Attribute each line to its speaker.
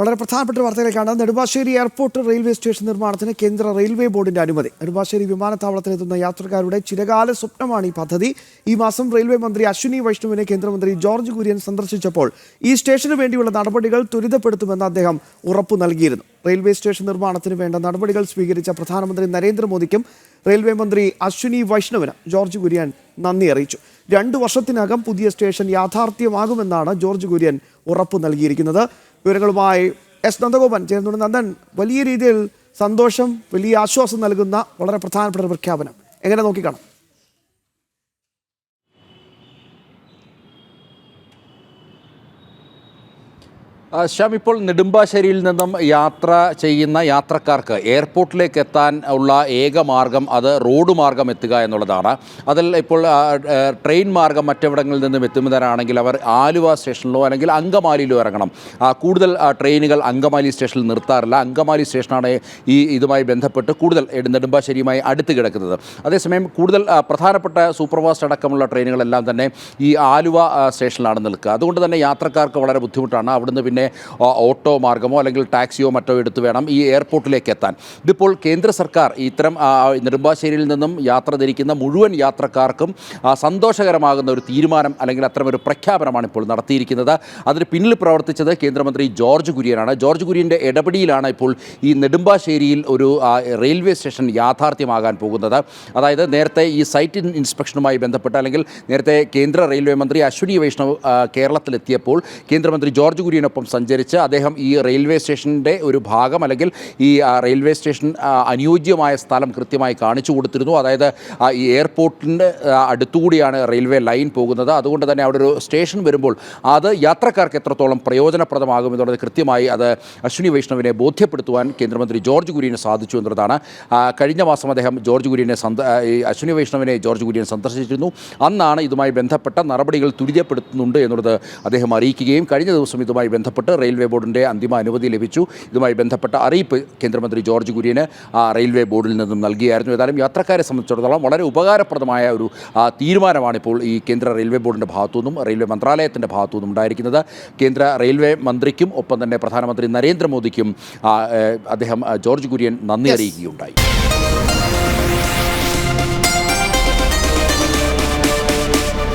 Speaker 1: വളരെ പ്രധാനപ്പെട്ട വാർത്തയിലേക്കാണ്. നെടുമ്പാശ്ശേരി എയർപോർട്ട് റെയിൽവേ സ്റ്റേഷൻ നിർമ്മാണത്തിന് കേന്ദ്ര റെയിൽവേ ബോർഡിന്റെ അനുമതി. നെടുമ്പാശ്ശേരി വിമാനത്താവളത്തിലെത്തുന്ന യാത്രക്കാരുടെ ചിരകാല സ്വപ്നമാണ് ഈ പദ്ധതി. ഈ മാസം റെയിൽവേ മന്ത്രി അശ്വിനി വൈഷ്ണവിനെ കേന്ദ്രമന്ത്രി ജോർജ് കുര്യൻ സന്ദർശിച്ചപ്പോൾ ഈ സ്റ്റേഷന് വേണ്ടിയുള്ള നടപടികൾ ത്വരിതപ്പെടുത്തുമെന്ന് അദ്ദേഹം ഉറപ്പു നൽകിയിരുന്നു. റെയിൽവേ സ്റ്റേഷൻ നിർമ്മാണത്തിന് വേണ്ട നടപടികൾ സ്വീകരിച്ച പ്രധാനമന്ത്രി നരേന്ദ്രമോദിക്കും റെയിൽവേ മന്ത്രി അശ്വിനി വൈഷ്ണവിന് ജോർജ് കുര്യൻ നന്ദി അറിയിച്ചു. രണ്ടു വർഷത്തിനകം പുതിയ സ്റ്റേഷൻ യാഥാർത്ഥ്യമാകുമെന്നാണ് ജോർജ് കുര്യൻ ഉറപ്പു നൽകിയിരിക്കുന്നത്. വിവരങ്ങളുമായി എസ് നന്ദഗോപൻ ചേരുന്നുണ്ട്. നന്ദൻ വലിയ രീതിയിൽ സന്തോഷം വലിയ ആശ്വാസം നൽകുന്ന വളരെ പ്രധാനപ്പെട്ട ഒരു പ്രഖ്യാപനം. എങ്ങനെ നോക്കിക്കാണാം?
Speaker 2: ശ്യാം ഇപ്പോൾ നെടുമ്പാശ്ശേരിയിൽ നിന്നും യാത്ര ചെയ്യുന്ന യാത്രക്കാർക്ക് എയർപോർട്ടിലേക്ക് എത്താൻ ഉള്ള ഏക മാർഗം അത് റോഡ് മാർഗം എത്തുക എന്നുള്ളതാണ്. അതിൽ ഇപ്പോൾ ട്രെയിൻ മാർഗം മറ്റെവിടങ്ങളിൽ നിന്നും എത്തുന്നവരാണെങ്കിൽ അവർ ആലുവ സ്റ്റേഷനിലോ അല്ലെങ്കിൽ അങ്കമാലിയിലോ ഇറങ്ങണം. കൂടുതൽ ട്രെയിനുകൾ അങ്കമാലി സ്റ്റേഷനിൽ നിർത്താറില്ല. അങ്കമാലി സ്റ്റേഷനാണ് ഈ ഇതുമായി ബന്ധപ്പെട്ട് കൂടുതൽ നെടുമ്പാശ്ശേരിയുമായി അടുത്ത് കിടക്കുന്നത്. അതേസമയം കൂടുതൽ പ്രധാനപ്പെട്ട സൂപ്പർഫാസ്റ്റ് അടക്കമുള്ള ട്രെയിനുകളെല്ലാം തന്നെ ഈ ആലുവ സ്റ്റേഷനിലാണ് നിൽക്കുക. അതുകൊണ്ട് തന്നെ യാത്രക്കാർക്ക് വളരെ ബുദ്ധിമുട്ടാണ്. അവിടുന്ന് പിന്നെ ആ, ഓട്ടോ മാർഗമോ അല്ലെങ്കിൽ ടാക്സിയോ മറ്റോ എടുത്ത് വേണം ഈ എയർപോർട്ടിലേക്ക് എത്താൻ. ഇതിപ്പോൾ കേന്ദ്ര സർക്കാർ ഇത്തരം നെടുമ്പാശ്ശേരിയിൽ നിന്നും യാത്ര ധരിക്കുന്ന മുഴുവൻ യാത്രക്കാർക്കും സന്തോഷകരമാകുന്ന ഒരു തീരുമാനം അല്ലെങ്കിൽ അത്തരമൊരു പ്രഖ്യാപനമാണ് ഇപ്പോൾ നടത്തിയിരിക്കുന്നത്. അതിന് പിന്നിൽ പ്രവർത്തിച്ചത് കേന്ദ്രമന്ത്രി ജോർജ് കുര്യനാണ്. ജോർജ് കുര്യന്റെ ഇടപെടിയിലാണ് ഇപ്പോൾ ഈ നെടുമ്പാശ്ശേരിയിൽ ഒരു റെയിൽവേ സ്റ്റേഷൻ യാഥാർത്ഥ്യമാകാൻ പോകുന്നത്. അതായത് നേരത്തെ ഈ സൈറ്റ് ഇൻസ്പെക്ഷനുമായി ബന്ധപ്പെട്ട് അല്ലെങ്കിൽ നേരത്തെ കേന്ദ്ര റെയിൽവേ മന്ത്രി അശ്വിനി വൈഷ്ണവ് കേരളത്തിലെത്തിയപ്പോൾ കേന്ദ്രമന്ത്രി ജോർജ് കുര്യനൊപ്പം സഞ്ചരിച്ച് അദ്ദേഹം ഈ റെയിൽവേ സ്റ്റേഷന്റെ ഒരു ഭാഗം അല്ലെങ്കിൽ ഈ റെയിൽവേ സ്റ്റേഷൻ അനുയോജ്യമായ സ്ഥലം കൃത്യമായി കാണിച്ചു കൊടുത്തിരുന്നു. അതായത് ഈ എയർപോർട്ടിന്റെ അടുത്തുകൂടിയാണ് റെയിൽവേ ലൈൻ പോകുന്നത്. അതുകൊണ്ട് തന്നെ അവിടെ ഒരു സ്റ്റേഷൻ വരുമ്പോൾ അത് യാത്രക്കാർക്ക് എത്രത്തോളം പ്രയോജനപ്രദമാകും എന്നുള്ളത് കൃത്യമായി അത് അശ്വിനി വൈഷ്ണവിനെ ബോധ്യപ്പെടുത്തുവാൻ കേന്ദ്രമന്ത്രി ജോർജ് കുര്യന് സാധിച്ചു എന്നുള്ളതാണ് കഴിഞ്ഞ മാസം അദ്ദേഹം ജോർജ് കുര്യനെ സന്ദ അശ്വിനി വൈഷ്ണവിനെ ജോർജ് കുര്യൻ സന്ദർശിച്ചിരുന്നു. അന്നാണ് ഇതുമായി ബന്ധപ്പെട്ട നടപടികൾ തുരിതപ്പെടുത്തുന്നുണ്ട് എന്നുള്ളത് അദ്ദേഹം അറിയിക്കുകയും കഴിഞ്ഞ ദിവസം ഇതുമായി ബന്ധപ്പെട്ട് റെയിൽവേ ബോർഡിന്റെ അന്തിമ അനുമതി ലഭിച്ചു. ഇതുമായി ബന്ധപ്പെട്ട അറിയിപ്പ് കേന്ദ്രമന്ത്രി ജോർജ് കുര്യന് ആ, റെയിൽവേ ബോർഡിൽ നിന്നും നൽകിയായിരുന്നു. ഏതായാലും യാത്രക്കാരെ സംബന്ധിച്ചിടത്തോളം വളരെ ഉപകാരപ്രദമായ ഒരു തീരുമാനമാണിപ്പോൾ തീരുമാനമാണ് ഇപ്പോൾ ഈ കേന്ദ്ര റെയിൽവേ ബോർഡിന്റെ ഭാഗത്തുനിന്നും റെയിൽവേ മന്ത്രാലയത്തിന്റെ ഭാഗത്തുനിന്നും ഉണ്ടായിരിക്കുന്നത്. കേന്ദ്ര റെയിൽവേ മന്ത്രിക്കും ഒപ്പം തന്നെ പ്രധാനമന്ത്രി നരേന്ദ്രമോദിക്കും അദ്ദേഹം ജോർജ് കുര്യൻ നന്ദി അറിയിക്കുകയുണ്ടായി.